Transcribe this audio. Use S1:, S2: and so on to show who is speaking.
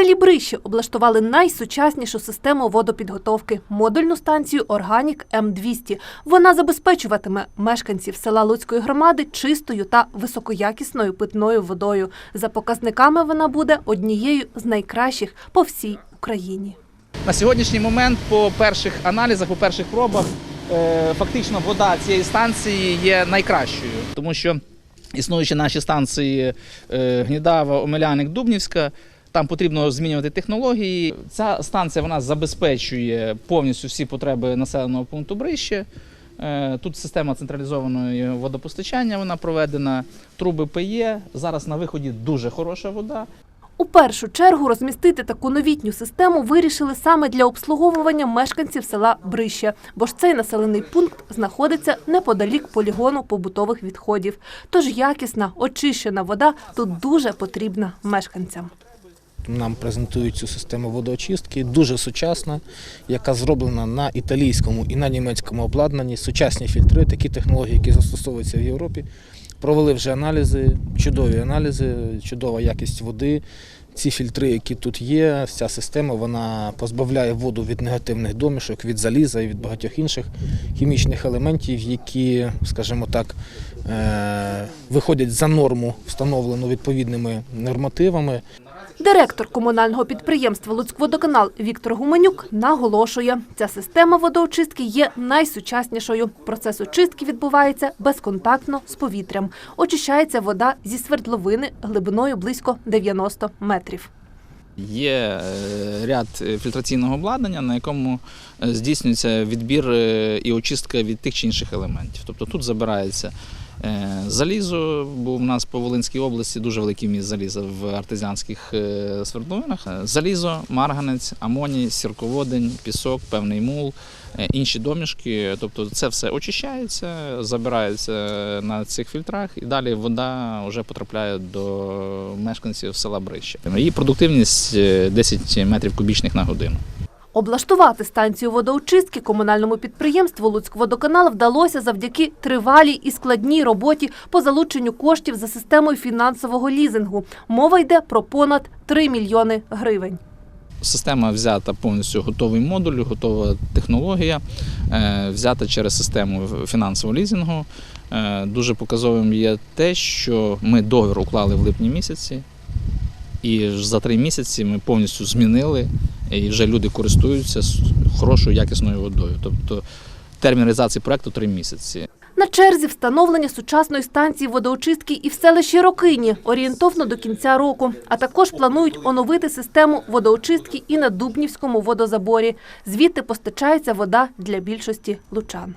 S1: селі Брище облаштували найсучаснішу систему водопідготовки модульну станцію Органік М200. Вона забезпечуватиме мешканців села Луцької громади чистою та високоякісною питною водою. За показниками вона буде однією з найкращих по всій Україні.
S2: На сьогоднішній момент по перших аналізах, по перших пробах, е, фактично вода цієї станції є найкращою, тому що існуючі наші станції е, Гнідава, Омеляник, Дубнівська. Там потрібно змінювати технології. Ця станція вона забезпечує повністю всі потреби населеного пункту Брище. Е, Тут система централізованої водопостачання вона проведена, труби ПЄ. Зараз на виході дуже хороша вода.
S1: У першу чергу розмістити таку новітню систему вирішили саме для обслуговування мешканців села Брище, бо ж цей населений пункт знаходиться неподалік полігону побутових відходів. Тож якісна, очищена вода тут дуже потрібна мешканцям.
S3: Нам презентують цю систему водоочистки, дуже сучасна, яка зроблена на італійському і на німецькому обладнанні. Сучасні фільтри, такі технології, які застосовуються в Європі. Провели вже аналізи, чудові аналізи, чудова якість води. Ці фільтри, які тут є, ця система вона позбавляє воду від негативних домішок, від заліза і від багатьох інших хімічних елементів, які, скажімо так, е, виходять за норму, встановлену відповідними нормативами.
S1: Директор комунального підприємства «Луцькводоканал» Віктор Гуменюк наголошує, ця система водоочистки є найсучаснішою. Процес очистки відбувається безконтактно з повітрям. Очищається вода зі свердловини глибиною близько 90 метрів.
S2: Є е, ряд е, фільтраційного обладнання, на якому е, здійснюється відбір і очистка від тих чи інших елементів. Тобто тут забирається залізо, бо в нас по Волинській області дуже великий міст заліза в артезіанських е, свердловинах. Е, Залізо, марганець, амоній, сірководень, пісок, певний мул, е, інші домішки. Тобто це все очищається, забирається на цих фільтрах, і далі вода вже потрапляє до мешканців села Брище. Її продуктивність е, 10 метрів кубічних на годину.
S1: Облаштувати станцію водоочистки комунальному підприємству «Луцькводоканал» вдалося завдяки тривалій і складній роботі по залученню коштів за системою фінансового лізингу. Мова йде про понад 3 мільйони гривень.
S2: Система взята повністю готовий модуль, готова технологія, е, взята через систему фінансового лізингу. Е, Дуже показовим є те, що ми договір уклали в липні місяці, і за три місяці ми повністю змінили, і вже люди користуються хорошою якісною водою. Тобто термін реалізації проекту три місяці.
S1: На черзі встановлення сучасної станції водоочистки і в селищі Рокині орієнтовно до кінця року. А також планують оновити систему водоочистки і на Дубнівському водозаборі. Звідти постачається вода для більшості лучан.